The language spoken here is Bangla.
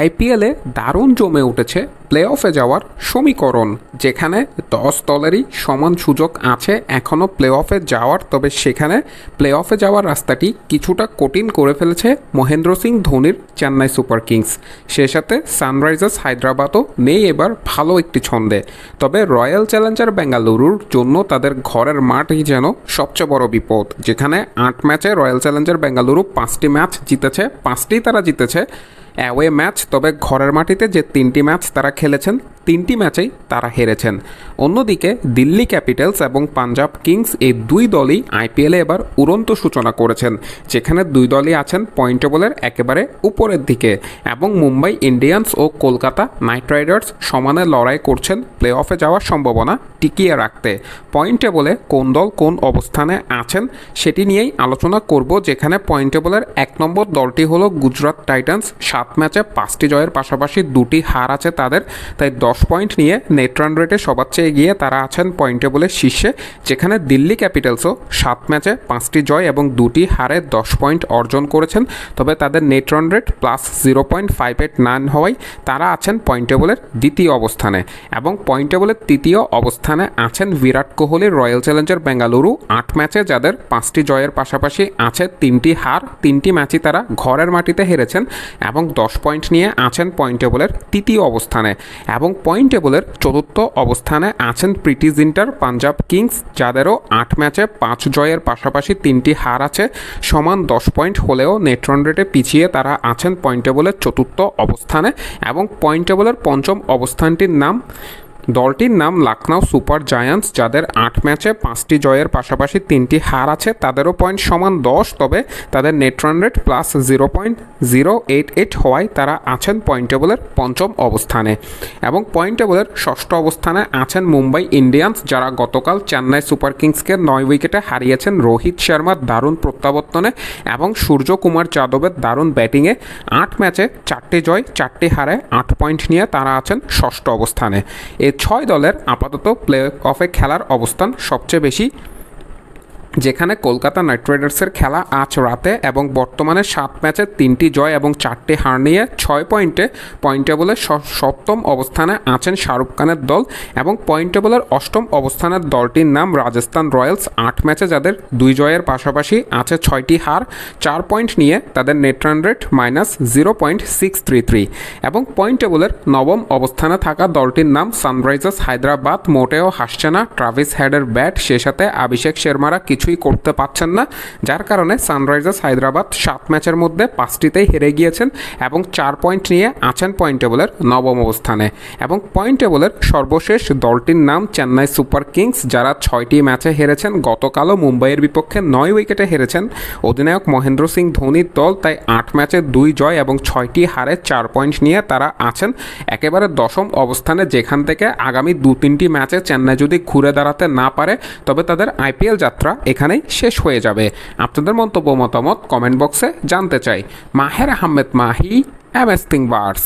আইপিএলে দারুণ জমে উঠেছে প্লে অফে যাওয়ার সমীকরণ, যেখানে দশ দলেরই সমান সুযোগ আছে এখনও প্লে অফে যাওয়ার। তবে সেখানে প্লে অফে যাওয়ার রাস্তাটি কিছুটা কঠিন করে ফেলেছে মহেন্দ্র সিং ধোনির চেন্নাই সুপার কিংস। সে সাথে সানরাইজার্স হায়দ্রাবাদও নেই এবার ভালো একটি ছন্দে। তবে রয়্যাল চ্যালেঞ্জার বেঙ্গালুরুর জন্য তাদের ঘরের মাঠই যেন সবচেয়ে বড় বিপদ। যেখানে আট ম্যাচে রয়্যাল চ্যালেঞ্জার বেঙ্গালুরু পাঁচটি ম্যাচ জিতেছে, পাঁচটি তারা জিতেছে অ্যাওয়ে ম্যাচ, তবে ঘরের মাটিতে যে তিনটি ম্যাচ তারা খেলেছেন, তিনটি ম্যাচেই তারা হেরেছেন। অন্যদিকে দিল্লি ক্যাপিটালস এবং পাঞ্জাব কিংস এই দুই দলই আইপিএলে এবার উড়ন্ত সূচনা করেছেন, যেখানে দুই দলই আছেন পয়েন্ট টেবলের একেবারে উপরের দিকে এবং মুম্বাই ইন্ডিয়ান্স ও কলকাতা নাইট রাইডার্স সমানে লড়াই করছেন প্লে অফে যাওয়ার সম্ভাবনা টিকিয়ে রাখতে। পয়েন্ট টেবলে কোন দল কোন অবস্থানে আছেন সেটি নিয়েই আলোচনা করব, যেখানে পয়েন্ট টেবলের এক নম্বর দলটি হলো গুজরাট টাইটান্স। সাত ম্যাচে পাঁচটি জয়ের পাশাপাশি দুটি হার আছে তাদের। তাই দশ পয়েন্ট নিয়ে নেট রান রেটে সবার চেয়ে এগিয়ে তারা আছেন পয়েন্ট টেবলের শীর্ষে, যেখানে দিল্লি ক্যাপিটালসও সাত ম্যাচে পাঁচটি জয় এবং দুটি হারে দশ পয়েন্ট অর্জন করেছেন। তবে তাদের net run rate plus zero point five eight nine হওয়ায় তারা আছেন পয়েন্ট টেবলের দ্বিতীয় অবস্থানে এবং পয়েন্ট টেবলের তৃতীয় অবস্থানে আছেন বিরাট কোহলির রয়্যাল চ্যালেঞ্জার বেঙ্গালুরু, আট ম্যাচে যাদের পাঁচটি জয়ের পাশাপাশি আছে তিনটি হার, তিনটি ম্যাচই তারা ঘরের মাটিতে হেরেছেন এবং দশ পয়েন্ট নিয়ে আছেন পয়েন্ট টেবলের তৃতীয় অবস্থানে এবং পয়েন্ট টেবলের চতুর্থ অবস্থানে আছেন প্রীতি জিন্টার, পাঞ্জাব কিংস, যাদেরও আট ম্যাচে পাঁচ জয়ের পাশাপাশি তিনটি হার আছে, সমান দশ পয়েন্ট হলেও নেট রান রেটে পিছিয়ে তারা আছেন পয়েন্ট টেবলের চতুর্থ অবস্থানে এবং পয়েন্ট টেবলের পঞ্চম অবস্থানটির নাম দলটির নাম লখনৌ সুপার জায়ান্টস, যাদের আট ম্যাচে পাঁচটি জয়ের পাশাপাশি তিনটি হার আছে, তাদেরও পয়েন্ট সমান দশ, তবে তাদের net run rate plus zero point zero eight eight হওয়ায় তারা আছেন পয়েন্ট টেবলের পঞ্চম অবস্থানে। এবং পয়েন্ট টেবলের ষষ্ঠ অবস্থানে আছেন মুম্বাই ইন্ডিয়ান্স, যারা গতকাল চেন্নাই সুপার কিংসকে নয় উইকেটে হারিয়েছেন রোহিত শর্মার দারুণ প্রত্যাবর্তনে এবং সূর্যকুমার যাদবের দারুণ ব্যাটিংয়ে আট ম্যাচে চারটি জয়, চারটি হারে আট পয়েন্ট নিয়ে তারা আছেন ষষ্ঠ অবস্থানে। এই ছয় দলের আপাতত প্লে অফে খেলার অবস্থান সবচেয়ে বেশি যেখানে কলকাতা নাইট রাইডার্সের খেলা আজ রাতে এবং বর্তমানে সাত ম্যাচে তিনটি জয় এবং চারটি হার নিয়ে ছয় পয়েন্টে পয়েন্ট টেবলের সপ্তম অবস্থানে আছেন শাহরুখ খানের দল এবং পয়েন্ট টেবলের অষ্টম অবস্থানের দলটির নাম রাজস্থান রয়্যালস। আট ম্যাচে যাদের দুই জয়ের পাশাপাশি আছে ছয়টি হার, চার পয়েন্ট নিয়ে তাদের net run rate minus zero point six three three এবং পয়েন্ট টেবলের নবম অবস্থানে থাকা দলটির নাম সানরাইজার্স হায়দ্রাবাদ। মোটেও হাসছে না। ট্রাভিস হেডের ব্যাট, সে সাথে অভিষেক শর্মারা কিছুই করতে পারছেন না, যার কারণে সানরাইজার্স হায়দ্রাবাদ সাত ম্যাচের মধ্যে পাঁচটিতেই হেরে গিয়েছেন এবং চার পয়েন্ট নিয়ে আছেন পয়েন্ট টেবলের নবম অবস্থানে। এবং পয়েন্ট টেবলের সর্বশেষ দলটির নাম চেন্নাই সুপার কিংস, যারা ছয়টি ম্যাচে হেরেছেন, গতকালও মুম্বাইয়ের বিপক্ষে নয় উইকেটে হেরেছেন। অধিনায়ক মহেন্দ্র সিং ধোনির দল তাই আট ম্যাচে দুই জয় এবং ছয়টি হারে চার পয়েন্ট নিয়ে তারা আছেন একেবারে দশম অবস্থানে, যেখান থেকে আগামী দু তিনটি ম্যাচে চেন্নাই যদি ঘুরে দাঁড়াতে না পারে, তবে তাদের আইপিএল যাত্রা এখানেই শেষ হয়ে যাবে। আপনাদের মন্তব্য, মতামত কমেন্ট বক্সে জানতে চাই। মাহের আহমেদ মাহি এস বার্স